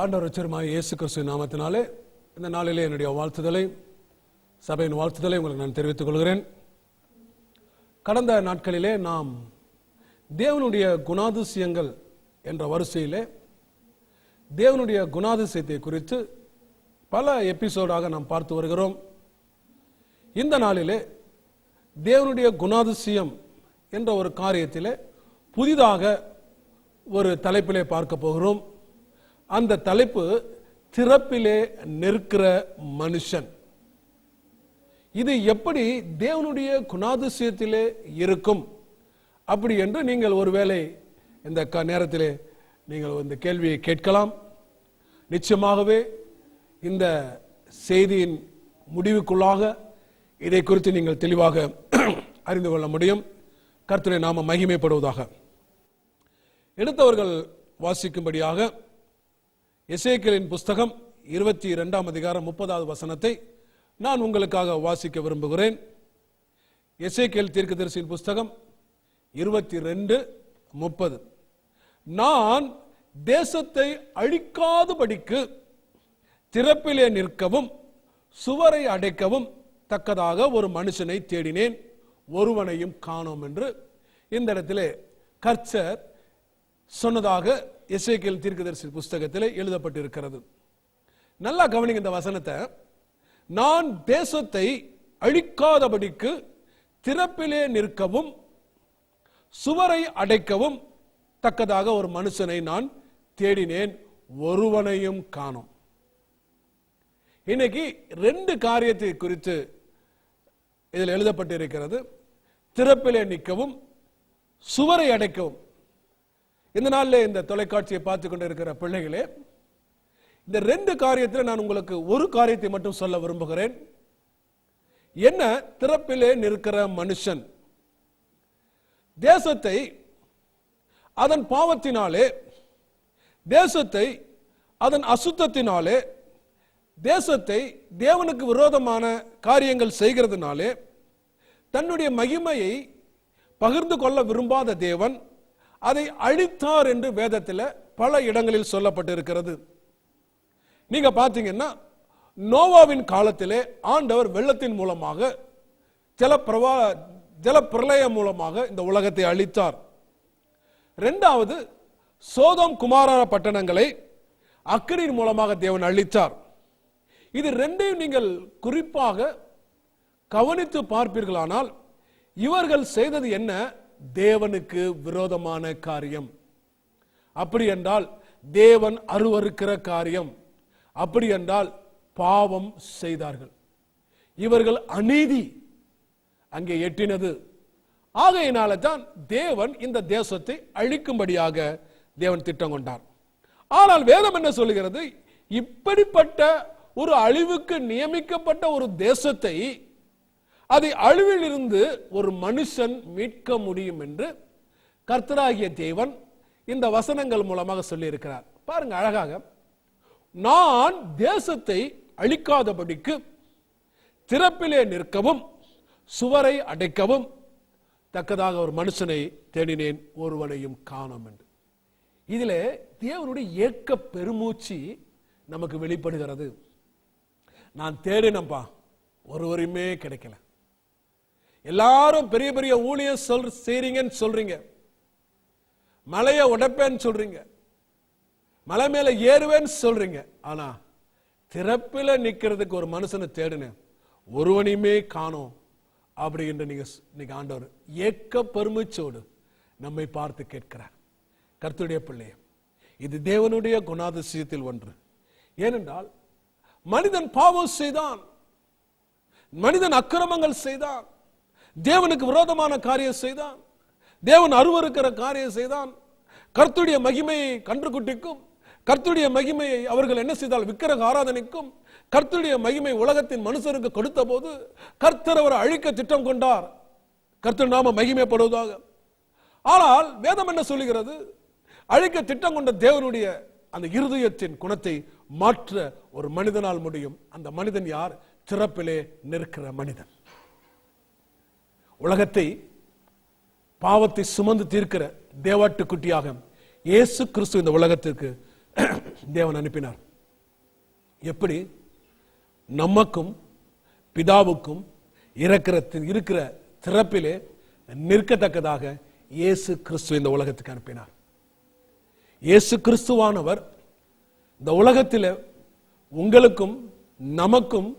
ஆண்டவர் உச்சரமாக இயேசு கிறிஸ்து நாமத்தினாலே இந்த நாளிலே என்னுடைய வாழ்த்துதலை சபையின் வாழ்த்துதலை உங்களுக்கு நான் தெரிவித்துக் கொள்கிறேன். கடந்த நாட்களிலே நாம் தேவனுடைய குணாதிசயங்கள் என்ற வரிசையிலே தேவனுடைய குணாதிசயத்தை குறித்து பல எபிசோடாக நாம் பார்த்து வருகிறோம். இந்த நாளிலே தேவனுடைய குணாதிசயம் என்ற ஒரு காரியத்திலே புதிதாக ஒரு தலைப்பிலே பார்க்க போகிறோம். அந்த தலைப்பு திறப்பிலே நிற்கிற மனுஷன். இது எப்படி தேவனுடைய குணாதிசயத்திலே இருக்கும்? அப்படி என்று நீங்கள் ஒருவேளை இந்த க- நேரத்திலே நீங்கள் இந்த கேள்வியை கேட்கலாம். நிச்சயமாகவே இந்த செய்தியின் முடிவுக்குள்ளாக இதை குறித்து நீங்கள் தெளிவாக அறிந்து கொள்ள முடியும். கர்த்தரை நாம மகிமைப்படுவதாக. எடுத்தவர்கள் வாசிக்கும்படியாக எசேக்கியலின் புஸ்தகம் இருபத்தி இரண்டாம் அதிகாரம் முப்பதாவது வசனத்தை நான் உங்களுக்காக வாசிக்க விரும்புகிறேன். எசேக்கியல் தீர்க்கதரிசியின் புஸ்தகம் இருபத்தி ரெண்டு முப்பது. நான் தேசத்தை அழிக்காதபடிக்கு திறப்பிலே நிற்கவும் சுவரை அடைக்கவும் தக்கதாக ஒரு மனுஷனை தேடினேன். ஒருவனையும் காணோம் என்று இந்த இடத்திலே கர்ச்சர் சொன்னதாக எசேக்கியல் தீர்க்கதரிசி புஸ்தகத்தில் எழுதப்பட்டிருக்கிறது. நல்லா கவனிங்க இந்த வசனத்தை. நான் தேசத்தை அழிக்காதபடிக்கு திறப்பிலே நிற்கவும் சுவரை அடைக்கவும் தக்கதாக ஒரு மனுஷனை நான் தேடினேன். ஒருவனையும் காணோம். இன்னைக்கு ரெண்டு காரியத்தை குறித்து இதில் எழுதப்பட்டிருக்கிறது. திறப்பிலே நிற்கவும் சுவரை அடைக்கவும். இந்த நாளில் இந்த தொலைக்காட்சியை பார்த்து கொண்டு இருக்கிற பிள்ளைகளே இந்த ரெண்டு காரியத்தில் நான் உங்களுக்கு ஒரு காரியத்தை மட்டும் சொல்ல விரும்புகிறேன். என்ன? திறப்பிலே நிற்கிற மனுஷன். தேசத்தை அதன் பாவத்தினாலே தேசத்தை அதன் அசுத்தத்தினாலே தேசத்தை தேவனுக்கு விரோதமான காரியங்கள் செய்கிறதுனாலே தன்னுடைய மகிமையை பகிர்ந்து கொள்ள விரும்பாத தேவன் அதை அழித்தார் என்று வேதத்தில் பல இடங்களில் சொல்லப்பட்டிருக்கிறது. நீங்க பார்த்தீங்கன்னா நோவாவின் காலத்திலே ஆண்டவர் வெள்ளத்தின் மூலமாக ஜலப்பிரவா ஜலப்பிரளயம் மூலமாக இந்த உலகத்தை அழித்தார். ரெண்டாவது சோதம் குமாரான பட்டணங்களை அக்கினியின் மூலமாக தேவன் அழித்தார். இது ரெண்டையும் நீங்கள் குறிப்பாக கவனித்து பார்ப்பீர்களானால் இவர்கள் செய்தது என்ன? தேவனுக்கு விரோதமான காரியம். அப்படி என்றால் தேவன் அருவருக்கிற காரியம். அப்படி என்றால் பாவம் செய்தார்கள். இவர்கள் அநீதி அங்கே எட்டினது. ஆகையினால தான் தேவன் இந்த தேசத்தை அழிக்கும்படியாக தேவன் திட்டம் கொண்டார். ஆனால் வேதம் என்ன சொல்லுகிறது? இப்படிப்பட்ட ஒரு அழிவுக்கு நியமிக்கப்பட்ட ஒரு தேசத்தை அதை அழிவில் இருந்து ஒரு மனுஷன் மீட்க முடியும் என்று கர்த்தராகிய தேவன் இந்த வசனங்கள் மூலமாக சொல்லியிருக்கிறார். பாருங்க அழகாக நான் தேசத்தை அழிக்காதபடிக்கு திறப்பிலே நிற்கவும் சுவரை அடைக்கவும் தக்கதாக ஒரு மனுஷனை தேடினேன் ஒருவனையும் காணோம் என்று. இதில் தேவனுடைய ஏக்க பெருமூச்சு நமக்கு வெளிப்படுகிறது. நான் தேடினப்பா ஒருவரையுமே கிடைக்கல. எல்லாரும் பெரிய பெரிய ஊழியம் சொல் செய்றீங்கன்னு சொல்றீங்க. மலையை உடைப்பேன்னு சொல்றீங்க. மலை மேல ஏறுவேன்னு சொல்றீங்க. ஆனா திறப்பில நிக்கிறதுக்கு ஒரு மனுஷனை தேடினேன் ஒருவனையுமே காணோம் அப்படி என்று நீங்க நீங்க ஆண்டவர் ஏக்க பெருமிச்சோடு நம்மை பார்த்து கேட்கிறார். கர்த்துடைய பிள்ளைய இது தேவனுடைய குணாதிசயத்தில் ஒன்று. ஏனென்றால் மனிதன் பாவம் செய்தான் மனிதன் அக்கிரமங்கள் செய்தான் தேவனுக்கு விரோதமான காரியம் செய்தான். தேவன் அருவருக்கிற காரியம் செய்தான். கர்த்துடைய மகிமையை கன்றுக்குட்டிக்கும் கர்த்துடைய மகிமையை அவர்கள் என்ன செய்தால் விக்கிரக ஆராதனைக்கும் கர்த்துடைய மகிமை உலகத்தின் மனுஷருக்கு கொடுத்த போது கர்த்தர் அவர் அழிக்க திட்டம் கொண்டார். கர்த்தர் நாம மகிமைப்படுவதாக. ஆனால் வேதம் என்ன சொல்லுகிறது? அழிக்க திட்டம் கொண்ட தேவனுடைய அந்த இருதயத்தின் குணத்தை மாற்ற ஒரு மனிதனால் முடியும். அந்த மனிதன் யார்? சிறப்பிலே நிற்கிற மனிதன். உலகத்தை பாவத்தை சுமந்து தீர்க்கிற தேவாட்டுக்குட்டியாக இயேசு கிறிஸ்து இந்த உலகத்திற்கு தேவன் அனுப்பினார். எப்படி? நமக்கும் பிதாவுக்கும் இருக்கிற இருக்கிற திறப்பிலே நிற்கத்தக்கதாக இயேசு கிறிஸ்து இந்த உலகத்துக்கு அனுப்பினார். இயேசு கிறிஸ்துவானவர் இந்த உலகத்தில் உங்களுக்கும் நமக்கும்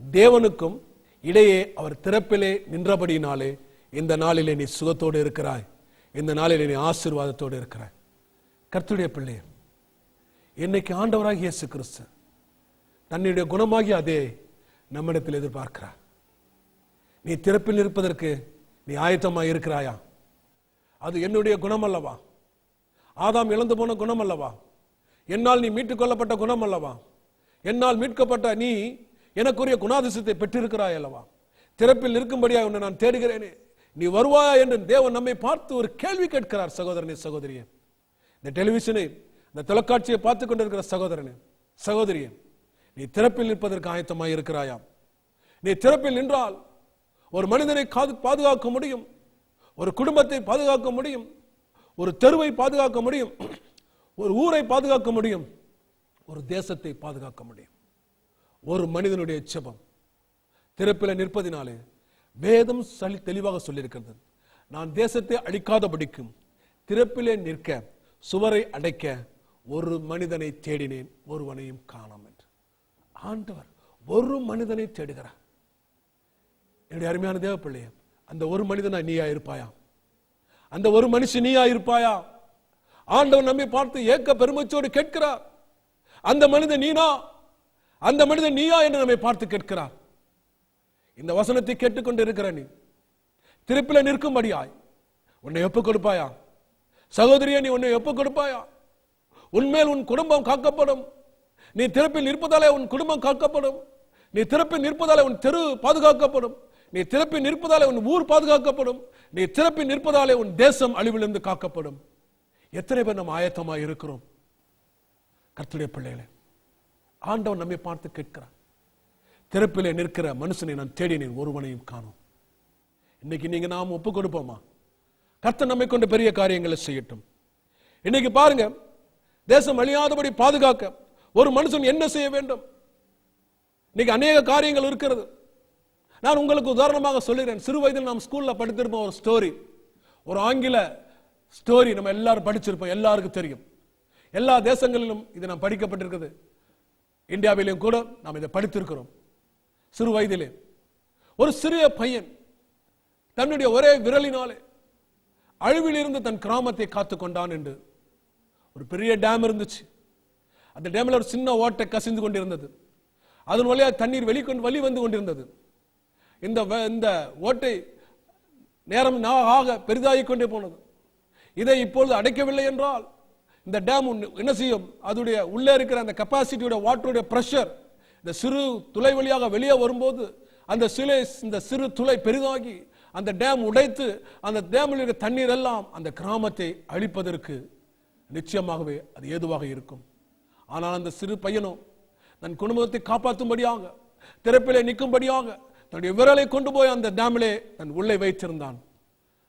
தேவனுக்கும் இடையே அவர் திறப்பிலே நின்றபடியினாலே இந்த நாளிலே நீ சுகத்தோடு இருக்கிறாய். இந்த நாளிலே நீ ஆசீர்வாதத்தோடு இருக்கிறாய். கர்த்துடைய பிள்ளையே என்னைக்கு ஆண்டவராக இயேசு கிறிஸ்து தன்னுடைய குணமாகி அதே நம்மிடத்தில் எதிர்பார்க்கிறார். நீ திறப்பில் இருப்பதற்கு நீ ஆயத்தமாக இருக்கிறாயா? அது என்னுடைய குணம் அல்லவா ஆதாம் இழந்து போன குணம் அல்லவா என்னால் நீ மீட்டுக் கொள்ளப்பட்ட குணம் அல்லவா என்னால் மீட்கப்பட்ட நீ எனக்குரிய குணாதிசத்தை பெற்றிருக்கிறாய் அல்லவா? திறப்பில் இருக்கும்படியா உன்னை நான் தேடுகிறேனே. நீ வருவாயா என்று தேவன் நம்மை பார்த்து ஒரு கேள்வி கேட்கிறார் சகோதரனே சகோதரியே. இந்த டெலிவிஷனை இந்த தொலைக்காட்சியை பார்த்து கொண்டிருக்கிற சகோதரனே சகோதரியே நீ திறப்பில் நிற்பதற்கு ஆயத்தமாய் இருக்கிறாயா நீ திறப்பில் நின்றால் ஒரு மனிதனை காது பாதுகாக்க முடியும் ஒரு குடும்பத்தை பாதுகாக்க முடியும் ஒரு தெருவை பாதுகாக்க முடியும் ஒரு ஊரை பாதுகாக்க முடியும் ஒரு தேசத்தை பாதுகாக்க முடியும். ஒரு மனிதனுடைய செபம். திறப்பில் நிற்பதினாலே வேதம் சளி தெளிவாக சொல்லியிருக்கிறது. நான் தேசத்தை அழிக்காதபடிக்கும் திறப்பிலே நிற்க சுவரை அடைக்க ஒரு மனிதனை தேடினேன் ஒருவனையும் காணோம் என்று. ஆண்டவர் ஒரு மனிதனை தேடுகிறார். என்னுடைய அருமையான தேவ பிள்ளைய அந்த ஒரு மனிதனா நீயா இருப்பாயா? அந்த ஒரு மனுஷன் நீயா இருப்பாயா? ஆண்டவர் நம்மை பார்த்து ஏக்க பெருமச்சோடு கேட்கிறார். அந்த மனிதன் நீனா? அந்த மனிதன் நீயா என்று நம்மை பார்த்து கேட்கிறார். இந்த வசனத்தை கேட்டுக்கொண்டு இருக்கிற நீ திருப்பில நிற்கும்படியாய் உன்னை ஒப்புக் கொடுப்பாயா? சகோதரியை நீ உன்னை ஒப்புக் கொடுப்பாயா? உன்மேல் உன் குடும்பம் காக்கப்படும். நீ திறப்பில் நிற்பதாலே உன் குடும்பம் காக்கப்படும். நீ திறப்பில் நிற்பதாலே உன் தெரு பாதுகாக்கப்படும். நீ திறப்பில் நிற்பதாலே உன் ஊர் பாதுகாக்கப்படும். நீ திறப்பில் நிற்பதாலே உன் தேசம் அழிவிலிருந்து காக்கப்படும். எத்தனை பேர் நம்ம ஆயத்தமாக இருக்கிறோம்? கர்த்துடைய பிள்ளைகளை ஆண்டவன் நம்மை பார்த்து கேட்கிறார். திறப்பிலே நிற்கிற மனுஷனை நான் தேடினேன் ஒருவனையும் காணும். இன்னைக்கு நீங்க நாம் ஒப்பு கொடுப்போமா? கர்த்தர் நம்மை கொண்டு பெரிய காரியங்களை செய்யட்டும். இன்னைக்கு பாருங்க தேசம் அழியாதபடி பாதுகாக்க ஒரு மனுஷன் என்ன செய்ய வேண்டும்? இன்னைக்கு அநேக காரியங்கள் இருக்கிறது. நான் உங்களுக்கு உதாரணமாக சொல்லுகிறேன். சிறு வயதில் நாம் ஸ்கூல்ல படித்திருப்போம் ஒரு ஸ்டோரி ஒரு ஆங்கில ஸ்டோரி நம்ம எல்லாரும் படிச்சிருப்போம். எல்லாருக்கும் தெரியும். எல்லா தேசங்களிலும் இது நான் படிக்கப்பட்டிருக்குது இந்தியாவிலும் கூட நாம் இதை படித்திருக்கிறோம். சிறு வயதிலே. ஒரு சிறிய பையன் தன்னுடைய ஒரே விரலினாலே அழிவிலிருந்து தன் கிராமத்தை காத்து கொண்டான் என்று. ஒரு பெரிய டேம் இருந்துச்சு. அந்த டேமில் ஒரு சின்ன ஓட்டை கசிந்து கொண்டிருந்தது. அதன் வழியாக தண்ணீர் வெளிக்கொண்டு வழி வந்து கொண்டிருந்தது. இந்த வ- இந்த ஓட்டை நேரம் நா- ஆக பெரிதாகிக் கொண்டே போனது. இதை இப்பொழுது அடைக்கவில்லை என்றால் இந்த டேம் என்ன செய்யும்? அதோடைய உள்ளே இருக்கிற அந்த கெப்பாசிட்டியோட வாட்டருடைய ப்ரெஷர் இந்த சிறு துளை வழியாக வெளியே வரும்போது அந்த சிலை இந்த சிறு துளை பெரிதாகி அந்த டேம் உடைத்து அந்த டேமில் இருக்கிற தண்ணீர் எல்லாம் அந்த கிராமத்தை அழிப்பதற்கு நிச்சயமாகவே அது ஏதுவாக இருக்கும். ஆனால் அந்த சிறு பையனும் தன் குடும்பத்தை காப்பாற்றும்படியாக திறப்பிலே நிற்கும்படியாக தன்னுடைய விரலை கொண்டு போய் அந்த டேமிலே தன் உள்ளே வைத்திருந்தான்.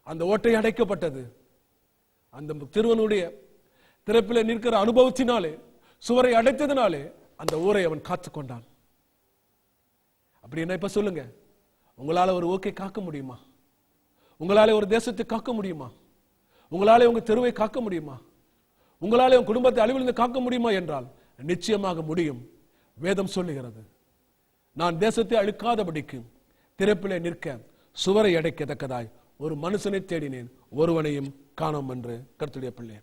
அந்த ஓட்டை அடைக்கப்பட்டது. அந்த திருவனுடைய திறப்பிலே நிற்கிற அனுபவத்தினாலே சுவரை அடைத்ததினாலே அந்த ஊரை அவன் காத்துக்கொண்டான் அப்படி என்ன இப்ப சொல்லுங்க? உங்களால ஒரு ஓகே காக்க முடியுமா? உங்களால ஒரு தேசத்தை காக்க முடியுமா? உங்களாலே உங்க தெருவை காக்க முடியுமா? உங்களால உங்க குடும்பத்தை அழிவிலிருந்து காக்க முடியுமா என்றால் நிச்சயமாக முடியும். வேதம் சொல்லுகிறது நான் தேசத்தை அழுக்காதபடிக்கு திறப்பிலே நிற்க சுவரை அடைக்கத்தக்கதாய் ஒரு மனுஷனை தேடினேன் ஒருவனையும் காணோம் என்று கருத்துடைய பிள்ளை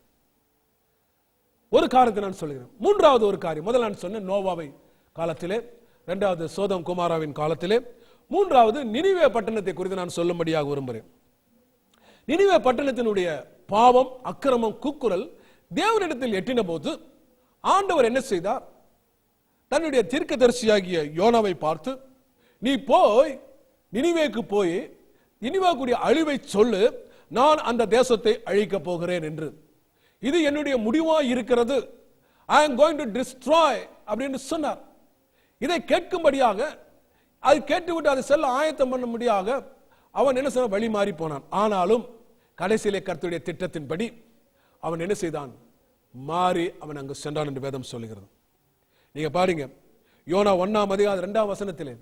ஒரு காரியத்தை நான் சொல்கிறேன். மூன்றாவது ஒரு காரியம். முதல்ல நான் சொன்னேன் நோவாவை காலத்திலே ரெண்டாவது சோதம் குமாராவின் காலத்திலே மூன்றாவது நினிவே பட்டணத்தை குறித்து நான் சொல்லும்படியாக விரும்புகிறேன். நினிவே பட்டணத்தினுடைய பாவம் அக்கிரமம் கூக்குரல் தேவனிடத்தில் எட்டின போது ஆண்டவர் என்ன செய்தார்? தன்னுடைய தீர்க்கதரிசியாகிய யோனாவை பார்த்து நீ போய் நினிவேக்கு போய் நினிவேக்குரிய அழிவை சொல்லு நான் அந்த தேசத்தை அழிக்கப் போகிறேன் என்று. இது என்னுடைய முடிவாக இருக்கிறது. I am going to destroy அப்படின்னு சொன்னார். இதை கேட்கும்படியாக அது கேட்டுவிட்டு அதை செல்ல ஆயத்தம் பண்ண முடியாக அவன் என்ன செய்ய வழி மாறி போனான். ஆனாலும் கடைசியிலே கருத்துடைய திட்டத்தின்படி அவன் என்ன செய்தான்? மாறி அவன் அங்கு சென்றான் என்று வேதம் சொல்லுகிறது. நீங்க பாருங்க யோனா ஒன்னாம் அதிகாரம் இரண்டாம் வசனத்திலே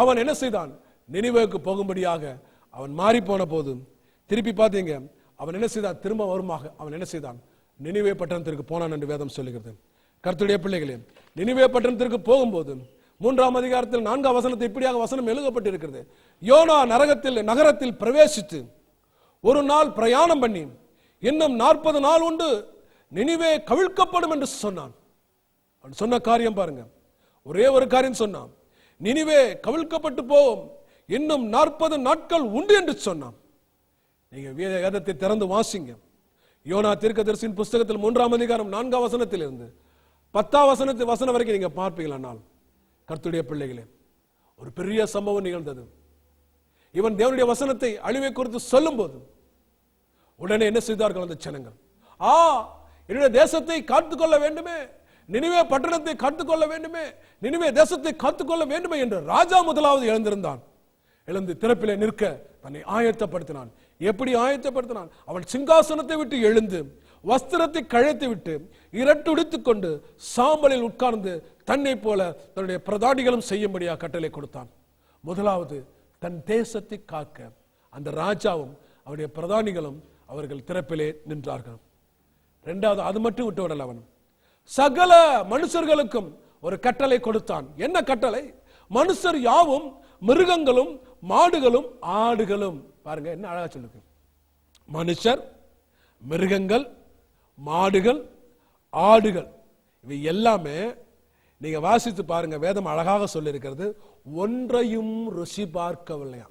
அவன் என்ன செய்தான்? நினைவுக்கு போகும்படியாக அவன் மாறி போன போது திருப்பி பார்த்தீங்க அவன் என்ன செய்தான்? திரும்ப வருமாக அவன் என்ன செய்தான்? நினைவே பட்டணத்திற்கு போனான் என்று வேதம் சொல்லுகிறது. கர்த்தருடைய பிள்ளைகளே நினைவே பட்டணத்திற்கு போகும்போது மூன்றாம் அதிகாரத்தில் நான்காம் வசனத்தை இப்படியாக வசனம் எழுதப்பட்டிருக்கிறது. யோனா நரகத்தில் நகரத்தில் பிரவேசித்து ஒரு நாள் பிரயாணம் பண்ணி இன்னும் நாற்பது நாள் உண்டு நினைவே கவிழ்க்கப்படும் என்று சொன்னான். அவன் சொன்ன காரியம் பாருங்க. ஒரே ஒரு காரியம் சொன்னான். நினிவே கவிழ்க்கப்பட்டு போவோம் இன்னும் நாற்பது நாட்கள் உண்டு என்று சொன்னான். நீங்க வேத வேதத்தை திறந்து வாசிங்க. யோனா தீர்க்கதரிசியின் புஸ்தகத்தில் மூன்றாம் அதிகாரம் நான்காம் வசனத்தில் இருந்து பத்தாம் வசனத்து வசனம் வரைக்கும் நீங்க பார்ப்பீங்களானால் கர்த்துடைய பிள்ளைகளே ஒரு பெரிய சம்பவம் நிகழ்ந்தது. இவன் தேவனுடைய வசனத்தை அழிவை குறித்து சொல்லும்போது உடனே என்ன செய்தார்கள் அந்த ஜனங்கள்? ஆ என்னுடைய தேசத்தை காத்துக்கொள்ள வேண்டுமே நினைவே பட்டணத்தை காத்துக்கொள்ள வேண்டுமே நினைவே தேசத்தை காத்துக்கொள்ள வேண்டுமே என்று ராஜா முதலாவது எழுந்திருந்தான். எழுந்து திறப்பிலே நிற்க தன்னை ஆயத்தப்படுத்தினான். எப்படி ஆயத்தப்படுத்தினான்? அவன் சிங்காசனத்தை விட்டு எழுந்து வஸ்திரத்தை கழைத்து விட்டு இரட்டுடித்து கொண்டு சாம்பலில் உட்கார்ந்து தன்னை போல தன்னுடைய பிரதானிகளும் செய்யும்படியாக கட்டளை கொடுத்தான். முதலாவது தன் தேசத்தை காக்க அந்த ராஜாவும் அவருடைய பிரதானிகளும் அவர்கள் திறப்பிலே நின்றார்கள். இரண்டாவது அது மட்டும் விட்டு விடல அவன். சகல மனுஷர்களுக்கும் ஒரு கட்டளை கொடுத்தான். என்ன கட்டளை? மனுஷர் யாவும் மிருகங்களும் மாடுகளும் ஆடுகளும். பாருங்க என்ன அழகா சொல்லுங்க மனுஷர் மிருகங்கள் மாடுகள் ஆடுகள் இவை எல்லாமே நீங்க வாசித்து பாருங்க வேதம் அழகாக சொல்லியிருக்கிறது. ஒன்றையும் ருசி பார்க்கவில்லையா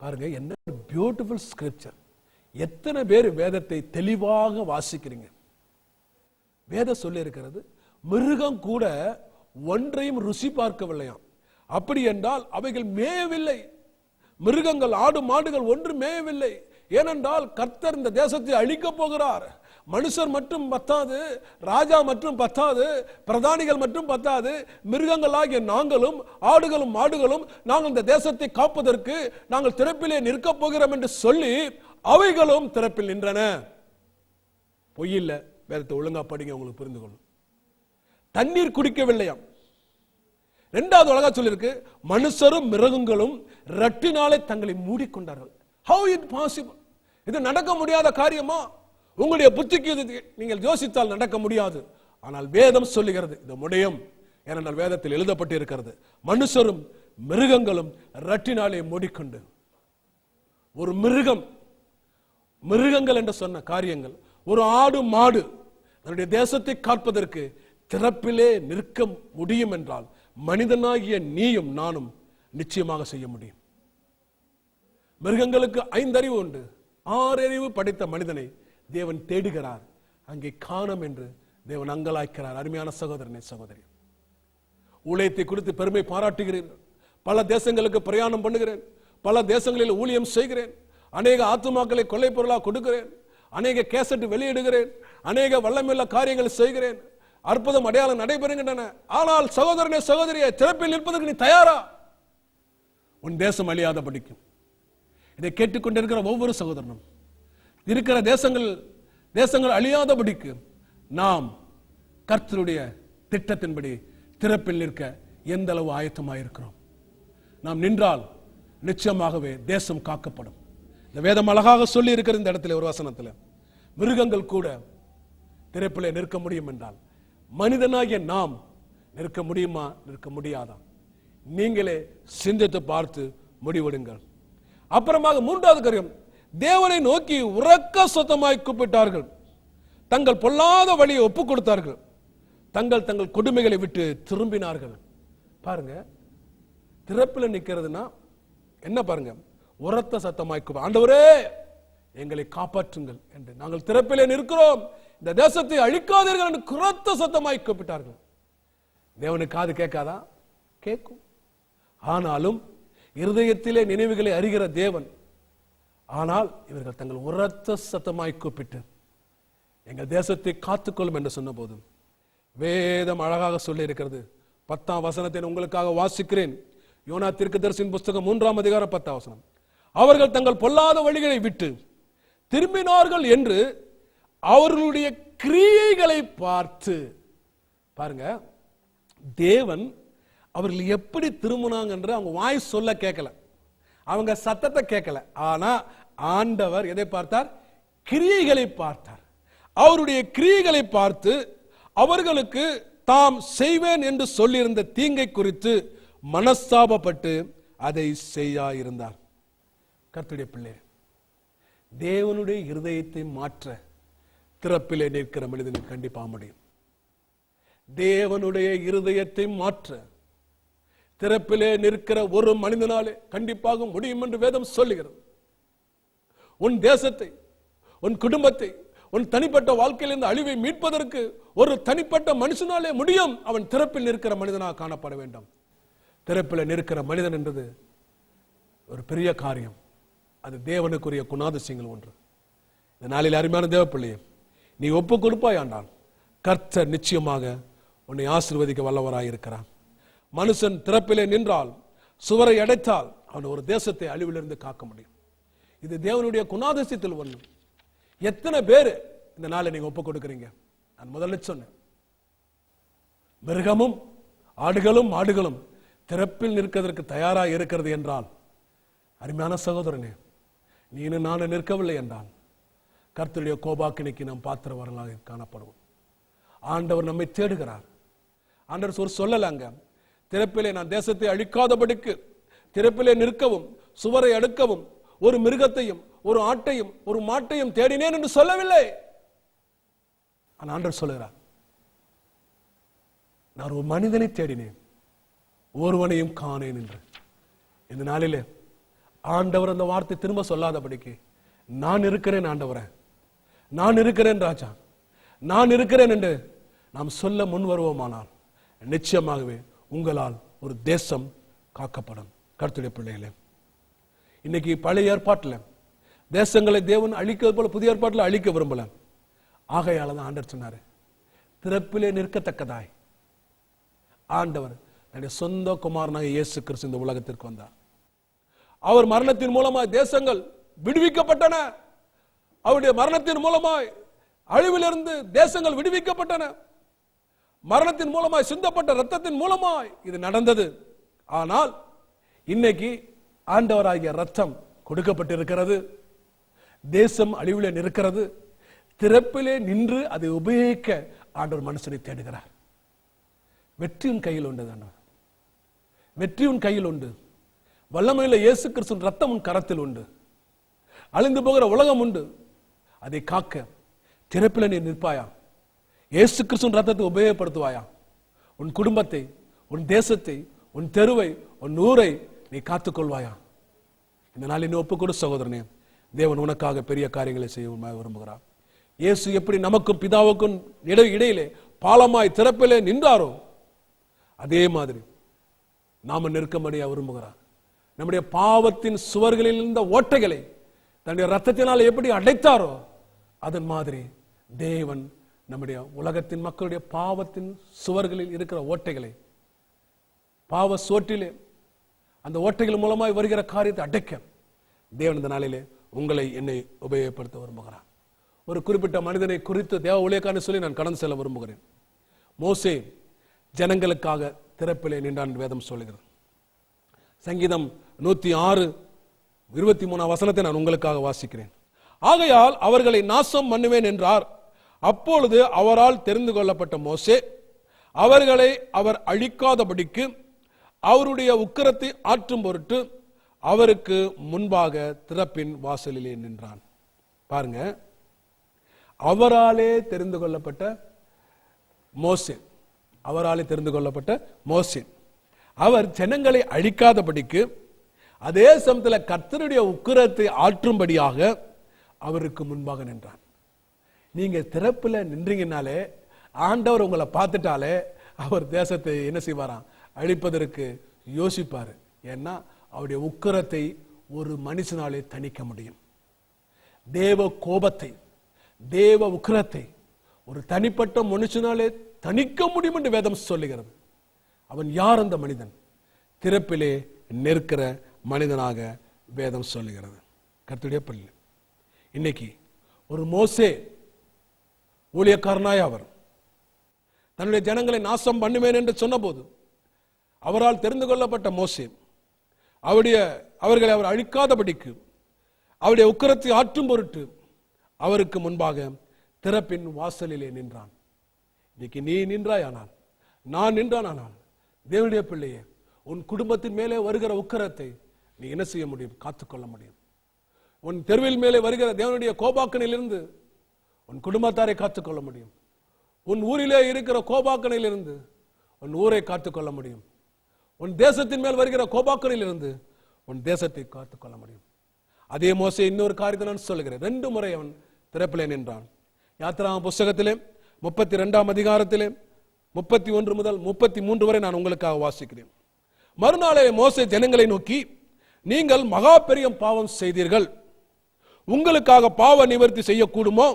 பாருங்க என்ன பியூட்டிஃபுல் ஸ்கிரிப்சர் எத்தனை பேர் வேதத்தை தெளிவாக வாசிக்கிறீங்க. வேதம் சொல்லியிருக்கிறது மிருகம் கூட ஒன்றையும் ருசி பார்க்கவில்லையாம். அப்படி என்றால் அவைகள் மேயவில்லை மிருகங்கள் ஆடு மாடுகள் ஒன்று மேயவில்லை ஏனென்றால் கர்த்தர் இந்த தேசத்தை அழிக்கப் போகிறார். மனுஷர் மட்டும் பத்தாது ராஜா மட்டும் பத்தாது பிரதானிகள் மட்டும் பத்தாது. மிருகங்களாகிய நாங்களும் ஆடுகளும் மாடுகளும் நாங்கள் இந்த தேசத்தை காப்பதற்கு நாங்கள் திறப்பிலே நிற்கப் போகிறோம் என்று சொல்லி அவைகளும் திறப்பில் நின்றன. பொய்யில்ல வேதத்தை ஒழுங்கா படிங்க உங்களுக்கு புரிந்து கொள்ளும். தண்ணீர் குடிக்கவில்லையாம். ரெண்டாவது அழகா சொல்லிருக்கு மனுஷரும் மிருகங்களும் ரட்டினாலே தங்களை மூடிக்கொண்டார்கள். ஹவு இட் பாசிபிள் இது நடக்க முடியாத காரியமா? உங்களுடைய புத்திக்கு இது நீங்கள் யோசித்தால் நடக்க முடியாது. ஆனால் வேதம் சொல்லுகிறது இது முடியும். ஏனென்றால் வேதத்தில் எழுதப்பட்டு இருக்கிறது மனுஷரும் மிருகங்களும் ரட்டினாலே மூடிக்கொண்டு. ஒரு மிருகம் மிருகங்கள் என்று சொன்ன காரியங்கள் ஒரு ஆடு மாடு தன்னுடைய தேசத்தை காப்பதற்கு திறப்பிலே நிற்க முடியும் என்றால் மனிதனாகிய நீயும் நானும் நிச்சயமாக செய்ய முடியும். மிருகங்களுக்கு ஐந்தறிவு உண்டு. ஆறறிவு படைத்த மனிதனை தேவன் தேடுகிறார். அங்கே காணம் என்று தேவன் அங்கலாய்க்கிறார். அருமையான சகோதரனே சகோதரி. ஊழியத்தை குறித்து பெருமை பாராட்டுகிறேன். பல தேசங்களுக்கு பிரயாணம் பண்ணுகிறேன். பல தேசங்களில் ஊழியம் செய்கிறேன். அநேக ஆத்துமாக்களை கொள்ளை பொருளாக கொடுக்கிறேன். அநேக கேசட் வெளியிடுகிறேன். அநேக வல்லமில்ல காரியங்கள் செய்கிறேன். அற்புதம் அடையாளம் நடைபெறுகின்றன. ஆனால் சகோதரனே சகோதரியை திறப்பில் நிற்பதற்கு நீ தயாரா? உன் தேசம் அழியாத படிக்கும் இதை கேட்டுக்கொண்டிருக்கிற ஒவ்வொரு சகோதரனும் இருக்கிற தேசங்கள் தேசங்கள் அழியாதபடிக்கு நாம் கர்த்தருடைய திட்டத்தின்படி திறப்பில் நிற்க எந்த அளவு ஆயத்தமாயிருக்கிறோம். நாம் நின்றால் நிச்சயமாகவே தேசம் காக்கப்படும். இந்த வேதம் அழகாக சொல்லி இருக்கிற இந்த இடத்துல ஒரு வசனத்துல மிருகங்கள் கூட திறப்பிலே நிற்க முடியும் என்றால் மனிதனாகிய நாம் நிற்க முடியுமா? நிற்க முடியாதா? நீங்களே சிந்தித்து பார்த்து முடிவெடுங்கள். அப்புறமாக மூன்றாவது காரியம் தேவனை நோக்கி உறக்க சொத்தமாய் கூப்பிட்டார்கள். தங்கள் பொல்லாத வழியை ஒப்பு கொடுத்தார்கள். தங்கள் தங்கள் கொடுமைகளை விட்டு திரும்பினார்கள். பாருங்க திறப்பில் நிற்கிறதுனா என்ன பாருங்க? உரத்த சத்தமாய் கூப்ப ஆண்டவரே எங்களை காப்பாற்றுங்கள் என்று. நாங்கள் திறப்பிலே நிற்கிறோம். இந்த தேசத்தை அழிக்காதீர்கள் என்று குரத்த சத்தமாய் கூப்பிட்டார்கள். தேவனுக்கு காது கேட்காதா? கேட்கும். ஆனாலும் இருதயத்திலே நினைவுகளை அறிகிற தேவன் ஆனால் இவர்கள் தங்கள் உரத்த சத்தமாய் கூப்பிட்டு எங்கள் தேசத்தை காத்துக்கொள்ளும் என்று சொன்ன போதும் வேதம் அழகாக சொல்லி இருக்கிறது பத்தாம் வசனத்தை உங்களுக்காக வாசிக்கிறேன். யோனா தீர்க்கதரிசியின் புஸ்தகம் மூன்றாம் அதிகாரம் பத்தாம் வசனம். அவர்கள் தங்கள் பொல்லாத வழிகளை விட்டு திரும்பினார்கள் என்று அவர்களுடைய கிரியைகளை பார்த்து பாருங்க தேவன் அவர்கள் எப்படி திரும்பினாங்கன்ற அவங்க வாய் சொல்ல கேட்கல. அவங்க சத்தத்தை கேட்கல. ஆனா ஆண்டவர் எதை பார்த்தார்? கிரியைகளை பார்த்தார். அவருடைய கிரியைகளை பார்த்து அவர்களுக்கு தாம் செய்வேன் என்று சொல்லியிருந்த தீங்கை குறித்து மனஸ்தாபப்பட்டு அதை செய்யா இருந்தார் கர்த்தருடைய பிள்ளை தேவனுடைய இருதயத்தை மாற்ற திறப்பிலே நிற்கிற மனிதனுக்கு கண்டிப்பா முடியும் தேவனுடைய இருதயத்தை மாற்ற திறப்பிலே நிற்கிற ஒரு மனிதனாலே கண்டிப்பாக முடியும் என்று வேதம் சொல்லுகிறது. உன் தேசத்தை உன் குடும்பத்தை உன் தனிப்பட்ட வாழ்க்கையிலிருந்து அழிவை மீட்பதற்கு ஒரு தனிப்பட்ட மனுஷனாலே முடியும். அவன் திறப்பில் நிற்கிற மனிதனாக காணப்பட வேண்டும். திறப்பில் நிற்கிற மனிதன் என்றது ஒரு பெரிய காரியம். அது தேவனுக்குரிய குணாதிசயங்கள் ஒன்று. இந்த நாளில் அருமையான தேவப்பிள்ளையே நீ ஒப்பு கொடுப்பாயாண்டால் கர்த்தர் நிச்சயமாக உன்னை ஆசிர்வதிக்க வல்லவராய் இருக்கிறான் மனுஷன் திறப்பிலே நின்றால் சுவரை அடைத்தால் அவன் ஒரு தேசத்தை அழிவிலிருந்து காக்க முடியும். இது தேவனுடைய குணாதிசயத்தில் ஒன்று எத்தனை பேர் இந்த நாளை நீங்க ஒப்பு கொடுக்குறீங்க? நான் முதல்ல சொன்னேன். மிருகமும் ஆடுகளும் ஆடுகளும் திறப்பில் நிற்கிறதற்கு தயாராக இருக்கிறது என்றால் அருமையான சகோதரனே நீனு நானும் நிற்கவில்லை என்றால் கர்த்தருடைய கோபாக்கினைக்கு நாம் பாத்திரவர்களாக காணப்படுவோம். ஆண்டவர் நம்மை தேடுகிறார். ஆண்டவர் ஒரு சொல்லலாங்க. திறப்பிலே நான் தேசத்தை அழிக்காதபடிக்கு திறப்பிலே நிற்கவும் சுவரை அடுக்கவும் ஒரு மிருகத்தையும் ஒரு ஆட்டையும் ஒரு மாட்டையும் தேடினேன் என்று சொல்லவில்லை. ஆனா ஆண்டவர் சொல்லுகிறார். நான் ஒரு மனிதனை தேடினேன். ஒருவனையும் காணேன் என்று. இந்த நாளிலே ஆண்டவர் அந்த வார்த்தை திரும்ப சொல்லாதபடிக்கு நான் இருக்கிறேன் ஆண்டவரை. நான் இருக்கிறேன் ராஜா. நான் இருக்கிறேன் என்று நாம் சொல்ல முன் வருவோமானால் நிச்சயமாகவே உங்களால் ஒரு தேசம் காக்கப்படும். கருத்துடைய பிள்ளைகளே இன்னைக்கு பழைய ஏற்பாட்டில் தேசங்களை தேவன் அழிக்கிறது போல புதிய ஏற்பாட்டில் அழிக்க விரும்பல. ஆகையால தான் ஆண்டர் சொன்னாரு திறப்பிலே நிற்கத்தக்கதாய். ஆண்டவர் தன்னுடைய சொந்த குமாரனாக இயேசு கிறிஸ்து இந்த உலகத்திற்கு வந்தார். அவர் மரணத்தின் மூலமாக தேசங்கள் விடுவிக்கப்பட்டன. அவருடைய மரணத்தின் மூலமாய் அழிவிலிருந்து தேசங்கள் விடுவிக்கப்பட்டன. மரணத்தின் மூலமாய் சிந்தப்பட்ட ரத்தத்தின் மூலமாய் இது நடந்தது. ஆனால் இன்னைக்கு ஆண்டவராகிய ரத்தம் கொடுக்கப்பட்டிருக்கிறது. தேசம் அழிவிலே நிற்கிறது. திறப்பிலே நின்று அதை உபயோகிக்க ஆண்டவர் மனுஷனை தேடுகிறார். வெற்றியின் கையில் உண்டு ஆண்டவர் வெற்றி உன் கையில் உண்டு. வல்லமையில் இயேசு கிறிஸ்துவின் ரத்தம் உன் கரத்தில் உண்டு. அழிந்து போகிற உலகம் உண்டு. அதை காக்க திறப்பில் நீ நிற்பாயா? இயேசு கிறிஸ்துவின் ரத்தத்தை உபயோகப்படுத்துவாயா? உன் குடும்பத்தை உன் தேசத்தை உன் தெருவை உன் ஊரை நீ காத்துக்கொள்வாயா? இந்த நாளில் நீ ஒப்புக்கொடு சகோதரனே. தேவன் உனக்காக பெரிய காரியங்களை செய்ய விரும்புகிறார். இயேசு எப்படி நமக்கும் பிதாவுக்கும் இடை இடையிலே பாலமாய் திறப்பிலே நின்றாரோ அதே மாதிரி நாம நிற்கும்படியா விரும்புகிறார். நம்முடைய பாவத்தின் சுவர்களில் இருந்த ஓட்டைகளை தன்னுடைய ரத்தத்தினால் எப்படி அடைத்தாரோ அதன் மாதிரி தேவன் நம்முடைய உலகத்தின் மக்களுடைய பாவத்தின் சுவர்களில் இருக்கிற ஓட்டைகளை பாவ சோற்றிலே அந்த ஓட்டைகள் மூலமாய் வருகிற காரியத்தை அடைக்க தேவன் இந்த நாளிலே உங்களை என்னை உபயோகப்படுத்த விரும்புகிறான் ஒரு குறிப்பிட்ட மனிதனை குறித்து தேவ ஊழியக்காரனை சொல்லி நான் கடந்து செல்ல விரும்புகிறேன். மோசே ஜனங்களுக்காக திறப்பிலே நின்றான் வேதம் சொல்லுகிறது. சங்கீதம் நூத்தி ஆறு இருபத்தி மூணாம் வசனத்தை நான் உங்களுக்காக வாசிக்கிறேன். ஆகையால் அவர்களை நாசம் பண்ணுவேன் என்றார். அப்பொழுது அவரால் தெரிந்து கொள்ளப்பட்ட மோசே அவர்களை அவர் அழிக்காதபடிக்கு அவருடைய உக்கரத்தை ஆற்றும் பொருட்டு அவருக்கு முன்பாக திறப்பின் வாசலிலே நின்றான். பாருங்க அவராலே தெரிந்து கொள்ளப்பட்ட மோசே அவராலே தெரிந்து கொள்ளப்பட்ட மோசின் அவர் ஜனங்களை அழிக்காதபடிக்கு அதே சமயத்தில் கர்த்தருடைய உக்கிரத்தை ஆற்றும்படியாக அவருக்கு முன்பாக நின்றான். நீங்க திறப்புல நின்றீங்கனாலே ஆண்டவர் உங்களை பார்த்துட்டாலே அவர் தேசத்தை என்ன செய்வாராம்? அழிப்பதற்கு யோசிப்பாரு. ஏன்னா அவருடைய உக்கிரத்தை ஒரு மனுஷனாலே தணிக்க முடியும். தேவ கோபத்தை தேவ உக்கிரத்தை ஒரு தனிப்பட்ட மனுஷனாலே தணிக்க முடியும் என்று வேதம் சொல்லுகிறது. அவன் யார் அந்த மனிதன்? திறப்பிலே நிற்கிற மனிதனாக வேதம் சொல்லுகிறது. கருத்துடைய பள்ளி இன்னைக்கு ஒரு மோசே ஊழியக்காரனாய் அவர் தன்னுடைய ஜனங்களை நாசம் பண்ணுவேன் என்று சொன்னபோது அவரால் தெரிந்து கொள்ளப்பட்ட மோசே அவருடைய அவர்களை அவர் அழிக்காதபடிக்கு அவருடைய உக்கரத்தை ஆற்றும் பொருட்டு அவருக்கு முன்பாக திறப்பின் வாசலிலே நின்றான். இன்னைக்கு நீ நின்றாயானால் நான் நின்றானால் தேவனுடைய பிள்ளையே உன் குடும்பத்தின் மேலே வருகிற உக்கரத்தை நீ என்ன செய்ய முடியும்? காத்துக்கொள்ள முடியும். உன் தெருவில் மேலே வருகிற தேவனுடைய கோபாக்கனிலிருந்து உன் குடும்பத்தாரை காத்துக்கொள்ள முடியும். உன் ஊரிலே இருக்கிற கோபாக்கனிலிருந்து உன் ஊரை காத்துக்கொள்ள முடியும். உன் தேசத்தின் மேல் வருகிற கோபாக்கனிலிருந்து உன் தேசத்தை காத்துக்கொள்ள முடியும். அதே மோசை இன்னொரு காரியத்தை நான் சொல்லுகிறேன். ரெண்டு முறை அவன் திறப்பிலே நின்றான். யாத்ரா புஸ்தகத்திலே முப்பத்தி ரெண்டாம் அதிகாரத்திலே முப்பத்தி ஒன்று முதல் முப்பத்தி மூன்று வரை நான் உங்களுக்காக வாசிக்கிறேன். மறுநாளே மோசை ஜனங்களை நோக்கி நீங்கள் மகா பெரிய பாவம் செய்தீர்கள். உங்களுக்காக பாவ நிவர்த்தி செய்யக்கூடுமோ?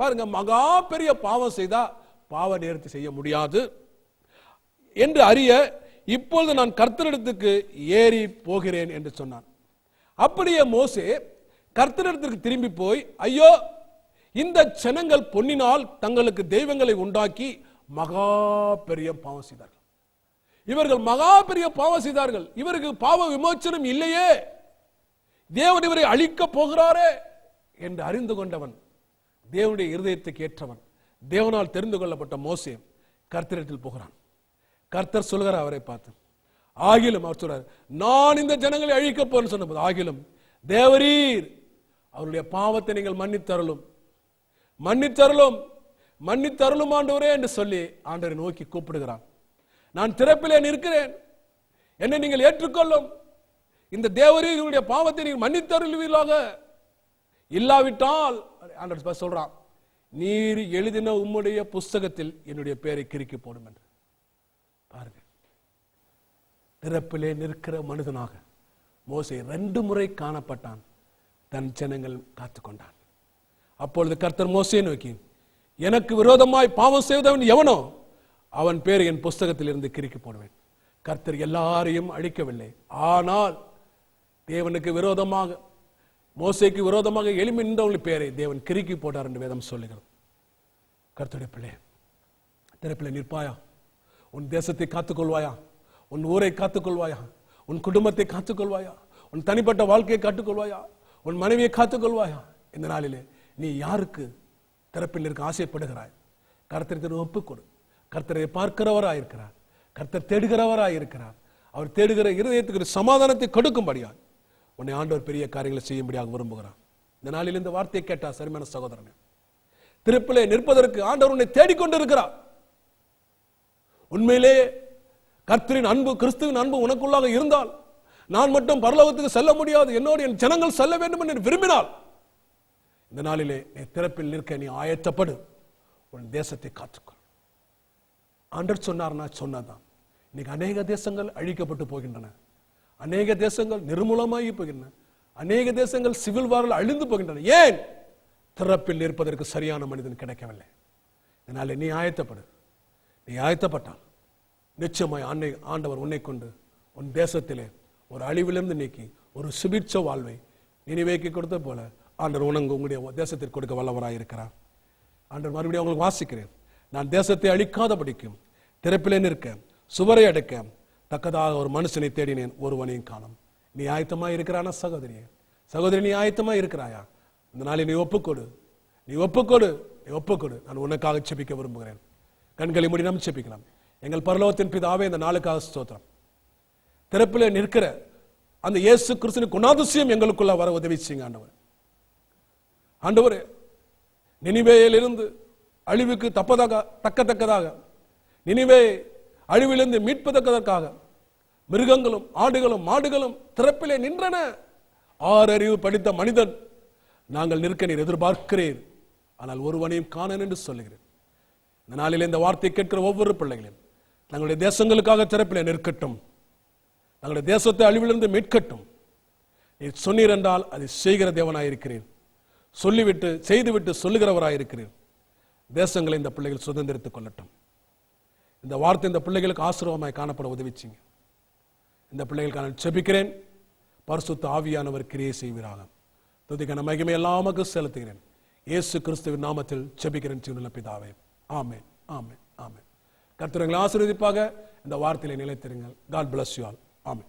பாருங்க மகா பெரிய பாவம் செய்தா பாவ நிவர்த்தி செய்ய முடியாது. என்று அறிய இப்பொழுது நான் கர்த்தரிடத்துக்கு ஏறி போகிறேன் என்று சொன்னான். அப்படியே மோசே கர்த்தரிடத்திற்கு திரும்பி போய் ஐயோ இந்த ஜனங்கள் பொன்னினால் தங்களுக்கு தெய்வங்களை உண்டாக்கி மகா பெரிய பாவம் செய்தார்கள். இவர்கள் மகா பெரிய பாவம் செய்தார்கள். இவருக்கு பாவ விமோச்சனம் இல்லையே. தேவன் இவரை அழிக்க போகிறாரே என்று அறிந்து கொண்டவன் தேவனுடைய இருதயத்துக்கு ஏற்றவன் தேவனால் தெரிந்து கொள்ளப்பட்ட மோசே கர்த்தரிடத்தில் போகிறான். கர்த்தர் சொல்கிறார் அவரை பார்த்து. ஆகிலும் அவர் சொல்றார் நான் இந்த ஜனங்களை அழிக்க போன்னு சொன்னபோது ஆகிலும் தேவரீர் அவருடைய பாவத்தை நீங்கள் மன்னித்தருளும். மன்னித்தருளும் மன்னித்தருளும் ஆண்டவரே என்று சொல்லி ஆண்டவரை நோக்கி கூப்பிடுகிறான். நான் திறப்பிலே நிற்கிறேன். என்னை நீங்கள் ஏற்றுக்கொள்ளும். இந்த தேவரே இவருடைய பாவத்தை நீங்கள் மன்னித்தருள்வீர்களாக இல்லாவிட்டால் ஆண்டவர் சொல்றான் நீர் எழுதின உம்முடைய புஸ்தகத்தில் என்னுடைய பெயரை கிறுக்கி போடும் என்று. பாருங்க. திறப்பிலே நிற்கிற மனிதனாக மோசை ரெண்டு முறை காணப்பட்டான் தன் ஜனங்கள் காத்துக்கொண்டான் அப்பொழுது கர்த்தர் மோசையை நோக்கி எனக்கு விரோதமாய் பாவம் செய்தவன் எவனோ அவன் பேர் என் புஸ்தகத்தில் இருந்து கிறுக்கி போடுவேன். கர்த்தர் எல்லாரையும் அழிக்கவில்லை. ஆனால் தேவனுக்கு விரோதமாக மோசைக்கு விரோதமாக எளிமை பேரை தேவன் கிறுக்கி போட்டார் என்று வேதம் சொல்லுகிறது. கருத்துடைய பிள்ளை திறப்பிலே நிற்பாயா? உன் தேசத்தை காத்துக்கொள்வாயா? உன் ஊரை காத்துக்கொள்வாயா? உன் குடும்பத்தை காத்துக்கொள்வாயா? உன் தனிப்பட்ட வாழ்க்கையை காத்துக்கொள்வாயா? உன் மனைவியை காத்துக்கொள்வாயா? இந்த நாளிலே நீ யாருக்கு திறப்பில் இருக்க ஆசைப்படுகிறாய்? கர்த்தருக்கு ஒப்புக்கொடு. கர்த்தரை பார்க்கிறவராயிருக்கிறார். கர்த்தர் தேடுகிறவராயிருக்கிறார். அவர் தேடுகிற இருதயத்துக்கு சமாதானத்தை கொடுக்கும்படியாய் உன்னை ஆண்டவர் பெரிய காரியங்களை செய்யும்படியாக விரும்புகிறான். இந்த நாளில் இந்த வார்த்தையை கேட்டா சரிமான சகோதரனே. திருப்பிலே நிற்பதற்கு ஆண்டவர் உன்னை தேடிக்கொண்டிருக்கிறார். உண்மையிலே கர்த்தரின் அன்பு கிறிஸ்துவின் அன்பு உனக்குள்ளாக இருந்தால் நான் மட்டும் பரலோகத்துக்கு செல்ல முடியாது என்னோடு என் ஜனங்கள் செல்ல வேண்டும் என்று விரும்பினால் இந்த நாளிலே நீ திறப்பில் நிற்க நீ ஆயத்தப்படு. உன் தேசத்தை காத்துக்கொள். ஆண்டர் சொன்னார் நான் சொன்னதான் இன்னைக்கு அநேக தேசங்கள் அழிக்கப்பட்டு போகின்றன. அநேக தேசங்கள் நிர்மூலமாகி போகின்றன. அநேக தேசங்கள் சிவில் வாரில் அழிந்து போகின்றன. ஏன்? திறப்பில் நிற்பதற்கு சரியான மனிதன் கிடைக்கவில்லை. இதனால் நீ ஆயத்தப்படு. நீ ஆயத்தப்பட்டால் நிச்சயமாய் ஆண்டை ஆண்டவர் உன்னை கொண்டு உன் தேசத்திலே ஒரு அழிவிலிருந்து நீக்கி ஒரு சுபிட்ச வாழ்வை நினைவேக்கி கொடுத்த போல ஆண்டவர் உனக்கு உங்களுடைய தேசத்திற்கு கொடுக்க வல்லவராக இருக்கிறார் ஆண்டவர் மறுபடியும் அவங்களுக்கு வாசிக்கிறேன். நான் தேசத்தை அழிக்காதபடிக்கும் திறப்பிலே நிற்க சுவரை அடைக்க தக்கதாக ஒரு மனுஷனை தேடினேன் ஒருவனையும் காணும். நீ ஆயத்தமா இருக்கிறானா சகோதரியே? சகோதரி நீ ஆயத்தமா இருக்கிறாயா? இந்த நாளில் நீ ஒப்புக்கொடு. நீ ஒப்புக்கொடு. நீ ஒப்புக்கொடு. நான் உனக்காக செபிக்க விரும்புகிறேன். கண்களை மூடி நாம் செபிக்கலாம் எங்கள் பரலோகத்தின் பிதாவே இந்த நாளுக்காக ஸ்தோத்திரம். திறப்பில் நிற்கிற அந்த இயேசு கிறிஸ்துவின் குணாதிசயம் எங்களுக்குள்ள வர உதவி செய்யுங்க ஆண்டவர். ஆண்டவர் நினைவேயிலிருந்து அழிவுக்கு தப்பதாக தக்கத்தக்கதாக நினிவே அழிவிலிருந்து மீட்பதற்காக மிருகங்களும் ஆடுகளும் மாடுகளும் திறப்பிலே நின்றன. ஆறறிவு படித்த மனிதன் நாங்கள் நிற்க நீர் எதிர்பார்க்கிறேன் ஆனால் ஒருவனையும் காணன் என்று சொல்லுகிறேன். இந்த நாளில் இந்த வார்த்தை கேட்கிற ஒவ்வொரு பிள்ளைகளையும் தங்களுடைய தேசங்களுக்காக திறப்பிலே நிற்கட்டும். தங்களுடைய தேசத்தை அழிவிலிருந்து மீட்கட்டும். நீர் சொன்னீர் என்றால் அதை செய்கிற தேவனாயிருக்கிறேன் சொல்லிவிட்டு செய்துவிட்டு சொல்லுகிறவராயிருக்கிறேன் தேசங்களை இந்த பிள்ளைகள் சுதந்திரித்துக் கொள்ளட்டும். இந்த வார்த்தை இந்த பிள்ளைகளுக்கு ஆசீர்வாதமாய் காணப்பட உதவிச்சிங்க. இந்த பிள்ளைகளுக்கான செபிக்கிறேன் பரிசுத்த ஆவியானவர் கிரியை செய்வீராக. துதிக்கான மகிமை எல்லாமக்கு செலுத்துகிறேன். இயேசு கிறிஸ்துவின் நாமத்தில் செபிக்கிறேன் ஜீவனுள்ள பிதாவே. ஆமே ஆமென் ஆமென். கர்த்தரங்களை ஆசீர்வதிப்பாக. இந்த வார்த்தையில நிலைத்திருங்கள். காட் பிளஸ் யூ ஆல் ஆமே